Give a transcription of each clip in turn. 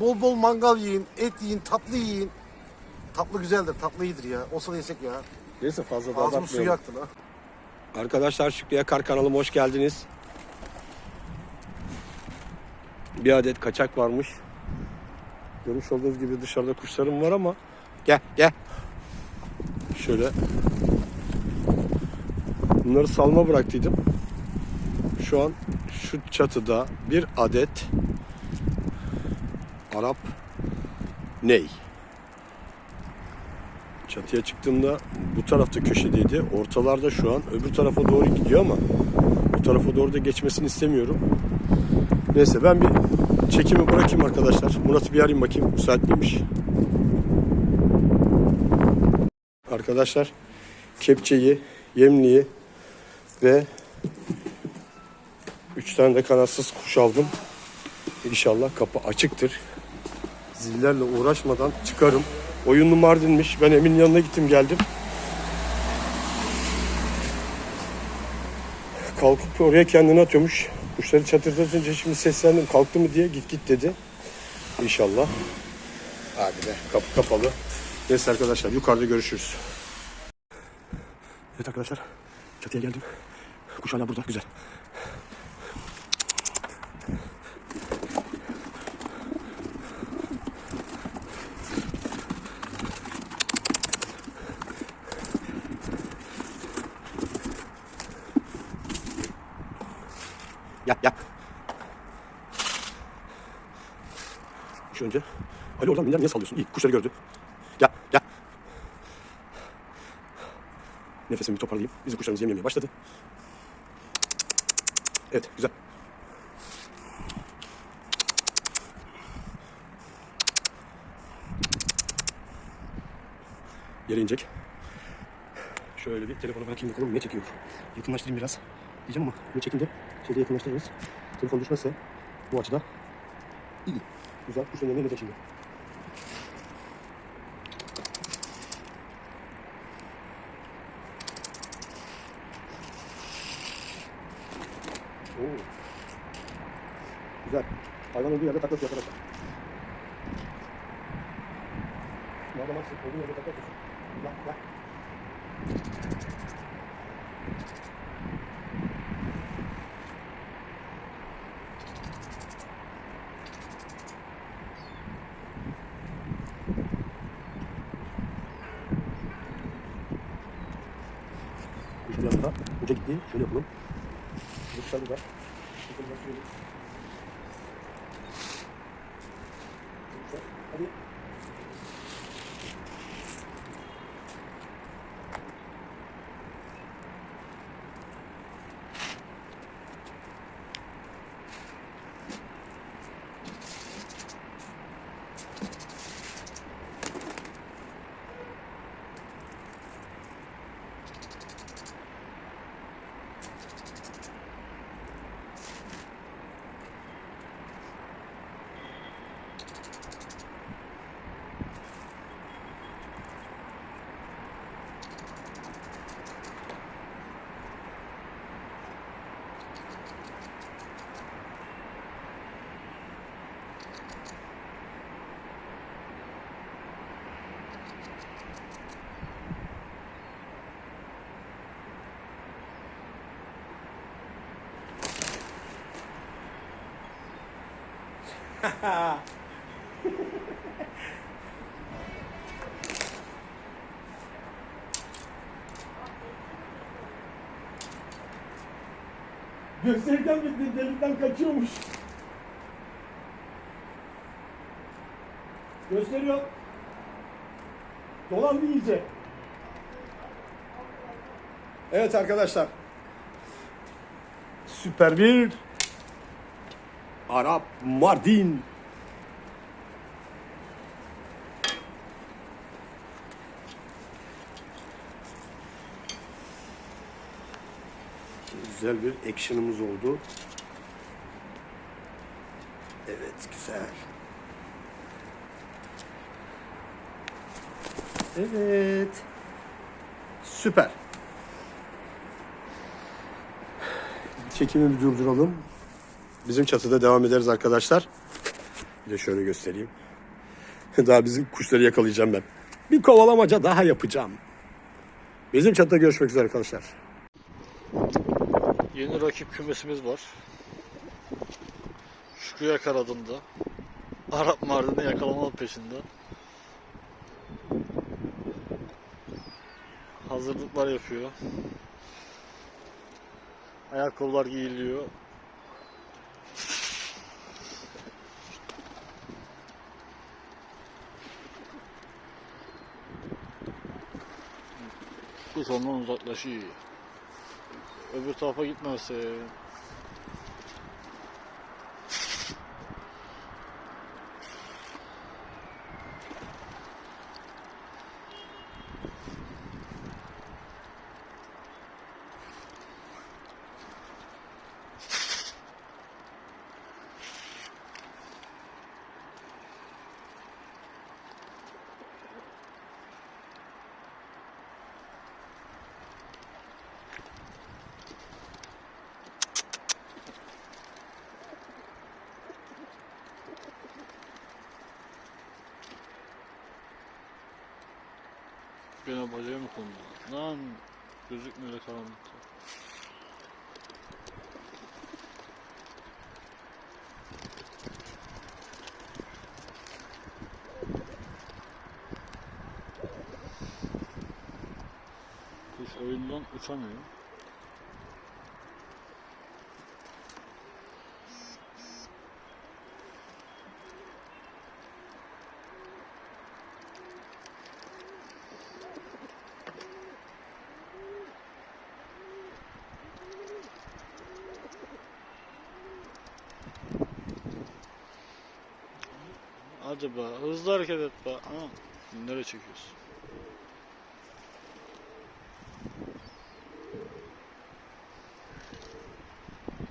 Bol bol mangal yiyin, et yiyin, tatlı yiyin. Tatlı güzeldir, tatlı iyidir ya. Olsa da yesek ya. Neyse fazla da Ağzımın suyu abartmayalım. yaktı lan. Arkadaşlar Şükrü Yakar kanalıma hoş geldiniz. Bir adet kaçak varmış. Görmüş olduğunuz gibi dışarıda kuşlarım var ama gel gel. Şöyle bunları salma bıraktıydım. Şu an şu çatıda bir adet Arap ney. Çatıya çıktığımda bu tarafta köşedeydi. Ortalarda şu an. Öbür tarafa doğru gidiyor ama bu tarafa doğru da geçmesini istemiyorum. Neyse ben bir çekimi bırakayım arkadaşlar. Murat'ı bir arayayım bakayım. Müsait miymiş? Arkadaşlar kepçeyi, yemliği ve 3 tane de kanatsız kuş aldım. İnşallah kapı açıktır. Zillerle uğraşmadan çıkarım. Oyunlu Mardin'miş. Ben Emin yanına gittim geldim. Kalkıp oraya kendini atıyormuş. Kuşları çatırdatınca şimdi seslendim. Kalktı mı diye git git dedi. İnşallah. Hadi be kapı kapalı. Neyse arkadaşlar yukarıda görüşürüz. Evet arkadaşlar çatıya geldim. Kuş hala burada güzel. Gel gel. Şu önce. Ali oradan minder niye sallıyorsun? İyi kuşları gördü. Gel gel. Nefesimi toparlayayım. Bizim kuşlarımız yem yemeye başladı. Evet güzel. Yere inecek. Şöyle bir telefona bakayım bakalım ne çekiyor. Yakınlaştırayım biraz. Diyeceğim ama bunu çekince şeyde yakınlaştırırız. Telefon düşmezse bu açıda iyi. Güzel. Kuşun yanına inecek şimdi. Oo. Güzel. Hayvan olduğu yerde takla arkadaşlar. Madem aksın olduğu yerde takla atıyorsun. Gel gel. Kuş uca gitti. Şöyle yapalım. Kuşlar burada. Hadi. Gösteriden bir delikten kaçıyormuş. Gösteriyor. Dolandı iyice. Evet arkadaşlar. Süper bir Arap Mardin. Güzel bir action'ımız oldu. Evet güzel. Evet. Süper. Çekimi bir durduralım. Bizim çatıda devam ederiz arkadaşlar. Bir de şöyle göstereyim. Daha bizim kuşları yakalayacağım ben. Bir kovalamaca daha yapacağım. Bizim çatıda görüşmek üzere arkadaşlar. Yeni rakip kümesimiz var. Şükrü Yakar adında. Arap Mardin'i yakalama peşinde. Hazırlıklar yapıyor. Ayakkabılar giyiliyor. Kuş ondan uzaklaşıyor. Öbür tarafa gitmezse. Gene bacaya mı kondu? Lan gözükmüyor da karanlıkta. Kuş oyundan uçamıyor. Hadi be hızlı hareket et be. Ana nereye çekiyorsun?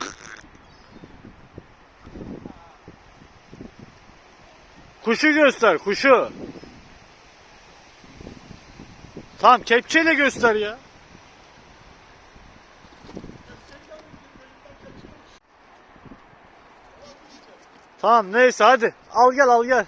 Kuşu göster kuşu. Tamam kepçeyle göster ya. Tamam neyse hadi. Al gel al gel.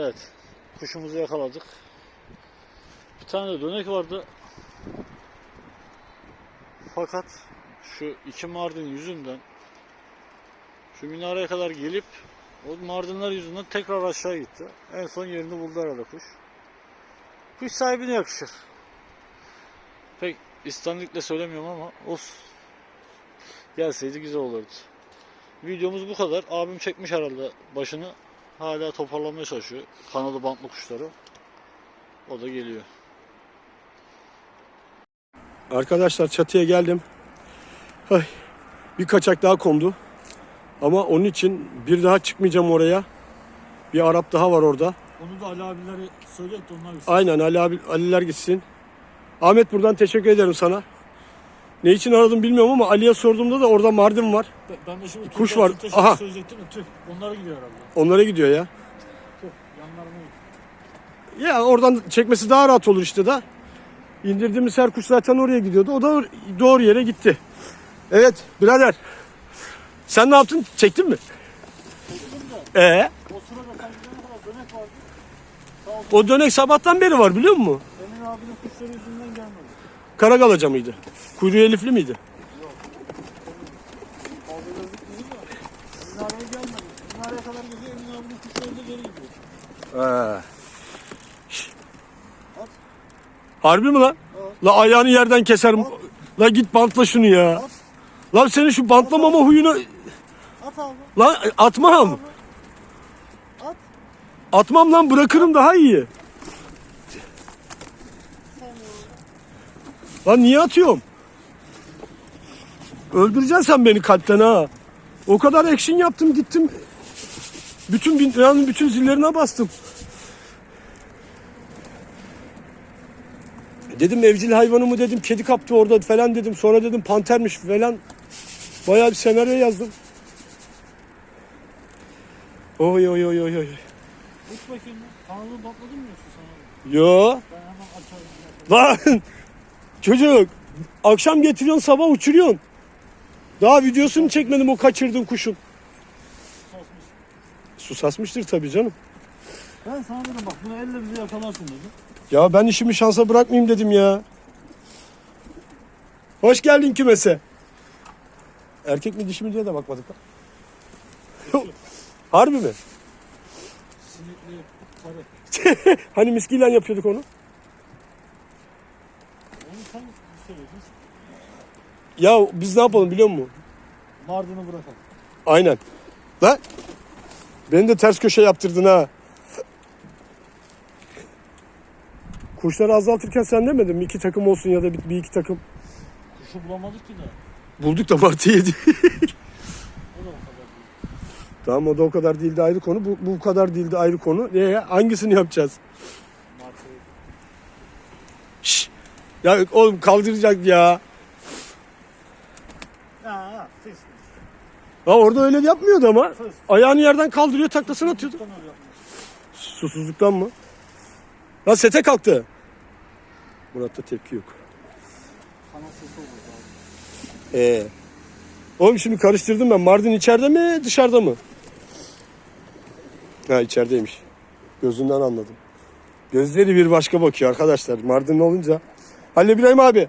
Evet. Kuşumuzu yakaladık. Bir tane de dönek vardı. Fakat şu iki mardin yüzünden şu minareye kadar gelip o mardinler yüzünden tekrar aşağı gitti. En son yerini buldu arada kuş. Kuş sahibine yakışır. Pek istenlikle söylemiyorum ama olsun. Gelseydi güzel olurdu. Videomuz bu kadar. Abim çekmiş herhalde başını. Hala toparlamaya çalışıyor. Kanalı bantlı kuşları. O da geliyor. Arkadaşlar çatıya geldim. Ay, bir kaçak daha kondu. Ama onun için bir daha çıkmayacağım oraya. Bir Arap daha var orada. Onu da Ali abilere söyle onlar Aynen Ali abi, Aliler gitsin. Ahmet buradan teşekkür ederim sana. Ne için aradım bilmiyorum ama Ali'ye sorduğumda da orada Mardin var. Ben de şimdi Kuş var. Aha. söyleyecektim de tüh. Onlara gidiyor herhalde. Onlara gidiyor ya. Tüh. Yanlarına gidiyor. Ya oradan çekmesi daha rahat olur işte da. İndirdiğimiz her kuş zaten oraya gidiyordu. O da doğru yere gitti. Evet birader. Sen ne yaptın? Çektin mi? Ee, O sırada sen gidene kadar dönek vardı. o dönek sabahtan beri var biliyor musun? Emin abinin kuşları yüzünden gelmedi. Karagalaca mıydı? Kuyruğu elifli miydi? Ee. Harbi mi lan? La ayağını yerden keserim. La git bantla şunu ya. Lan senin şu bantlamama huyunu At abi. lan atmam. At. Atmam lan bırakırım daha iyi. Lan niye atıyorum? Öldüreceksin sen beni kalpten ha. O kadar action yaptım gittim. Bütün binanın bütün zillerine bastım. Dedim evcil hayvanı mı dedim kedi kaptı orada falan dedim. Sonra dedim pantermiş falan. Bayağı bir senaryo yazdım. Oy oy oy oy oy. Uç bakayım. Kanalı patladın mı yoksa sana? Yo. Ben hemen açarım. Lan çocuk akşam getiriyorsun sabah uçuruyorsun. Daha videosunu çekmedim o kaçırdığın kuşun. Sasmış. Su sasmıştır tabii canım. Ben sana dedim bak bunu elle bize yakalarsın dedim. Ya ben işimi şansa bırakmayayım dedim ya. Hoş geldin kümese. Erkek mi dişi mi diye de bakmadık. lan. Harbi mi? Sarı. Hani miskiyle yapıyorduk onu? Onu sen söylüyorsun. Ya biz ne yapalım biliyor musun? Mardin'i bırakalım. Aynen. Lan beni de ters köşe yaptırdın ha. Kuşları azaltırken sen demedin mi? İki takım olsun ya da bir, bir iki takım. Kuşu bulamadık ki de. Bulduk da martı yedi. O da o kadar değil. tamam o da o kadar değildi ayrı konu. Bu, bu kadar değildi ayrı konu. Ee, hangisini yapacağız? Martı. Şş. Ya oğlum kaldıracak ya. Ha, fıs. Ha orada öyle yapmıyordu ama. Ayağını yerden kaldırıyor taklasını atıyordu. Susuzluktan mı? Lan sete kalktı. Murat'ta tepki yok. Ee. Oğlum şimdi karıştırdım ben. Mardin içeride mi dışarıda mı? Ha içerideymiş. Gözünden anladım. Gözleri bir başka bakıyor arkadaşlar. Mardin olunca. Halil İbrahim abi.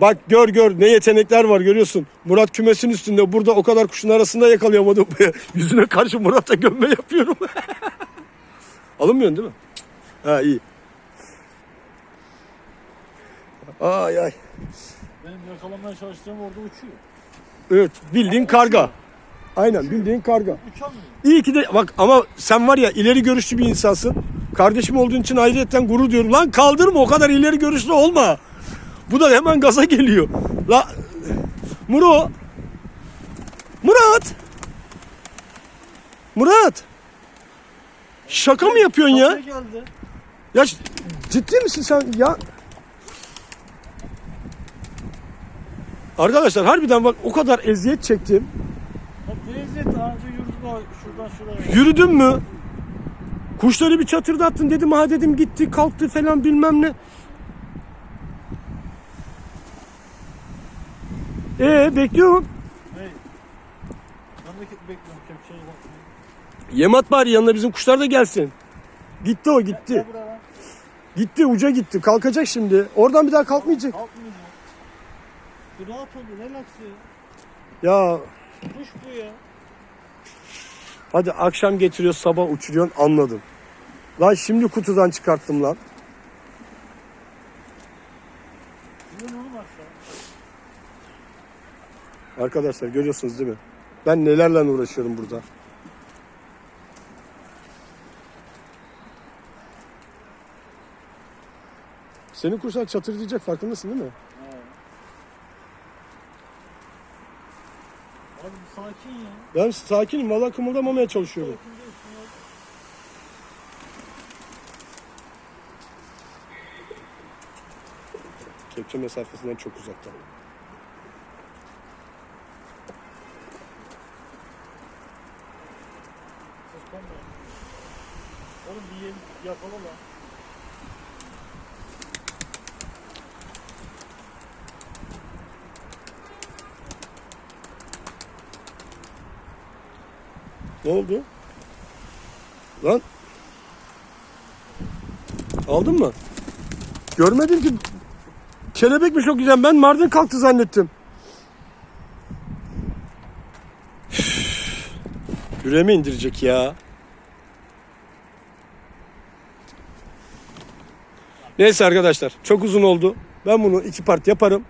Bak gör gör ne yetenekler var görüyorsun. Murat kümesin üstünde. Burada o kadar kuşun arasında yakalayamadım. Yüzüne karşı Murat'a gömme yapıyorum. Alınmıyorsun değil mi? Ha iyi. Ay ay. Benim yakalamaya çalıştığım orada uçuyor. Evet bildiğin karga. Aynen bildiğin karga. Uçamıyor. İyi ki de bak ama sen var ya ileri görüşlü bir insansın. Kardeşim olduğun için ayrıyetten gurur diyorum. Lan kaldırma o kadar ileri görüşlü olma. Bu da hemen gaza geliyor. La Muro. Murat. Murat. Şaka mı yapıyorsun ya? Geldi. Ya ciddi misin sen ya? Arkadaşlar harbiden bak o kadar eziyet çektim. Bak Lezzet daha önce yürüdü bak şuradan şuraya. Yürüdün mü? Kuşları bir çatırdattın dedim ha dedim gitti kalktı falan bilmem ne. Ee bekliyorum. Hey. Ben de bekliyorum kepçeyi bak. Yemat bari yanına bizim kuşlar da gelsin. Gitti o gitti. Gel lan. Gitti uca gitti. Kalkacak şimdi. Oradan bir daha kalkmayacak. Kalkmayacak. Bir rahat ol, relax ya. Ya Kuş bu ya. hadi akşam getiriyor sabah uçuruyorsun anladım. Lan şimdi kutudan çıkarttım lan. Yürü oğlum aşağı. Arkadaşlar görüyorsunuz değil mi? Ben nelerle uğraşıyorum burada. Senin kuşlar çatır diyecek farkındasın değil mi? Abi sakin ya. Ben sakinim valla kımıldamamaya çalışıyorum. Kepçe mesafesinden çok uzakta. Kıskanma. Oğlum bir yeni yakala lan. Ne oldu? Lan. Aldın mı? Görmedim ki. Kelebekmiş o güzel. Ben Mardin kalktı zannettim. Üf. Yüreğime indirecek ya. Neyse arkadaşlar çok uzun oldu. Ben bunu iki part yaparım.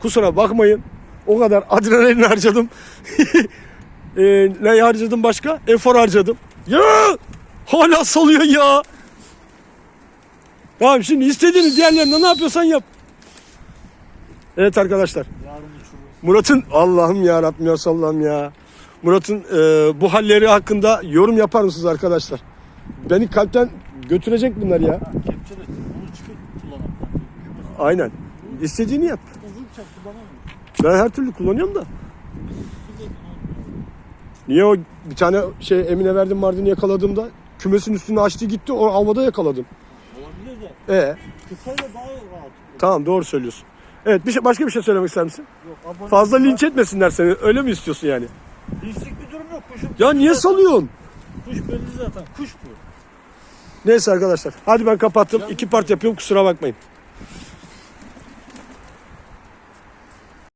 Kusura bakmayın. O kadar adrenalin harcadım. Ee, ne harcadım başka? Efor harcadım. Ya! Hala salıyor ya. Tamam şimdi istediğini diğerlerine ne yapıyorsan yap. Evet arkadaşlar. Murat'ın Allah'ım ya Rabbim ya Allah'ım ya. Murat'ın e, bu halleri hakkında yorum yapar mısınız arkadaşlar? Beni kalpten götürecek bunlar ya. Kepçe Aynen. İstediğini yap. Uzun bıçak kullanamıyorum. Ben her türlü kullanıyorum da. Niye o bir tane şey Emine verdim Mardin'i yakaladığımda kümesin üstünü açtı gitti o havada yakaladım. Olabilir de E kısayla daha rahat. tamam doğru söylüyorsun. Evet bir şey, başka bir şey söylemek ister misin? Yok, Fazla linç etmesinler seni. Öyle mi istiyorsun yani? Linçlik bir durum yok. Kuşun Ya niye salıyorsun? Kuş belli zaten. Kuş bu. Neyse arkadaşlar. Hadi ben kapattım. İki part yapıyorum kusura bakmayın.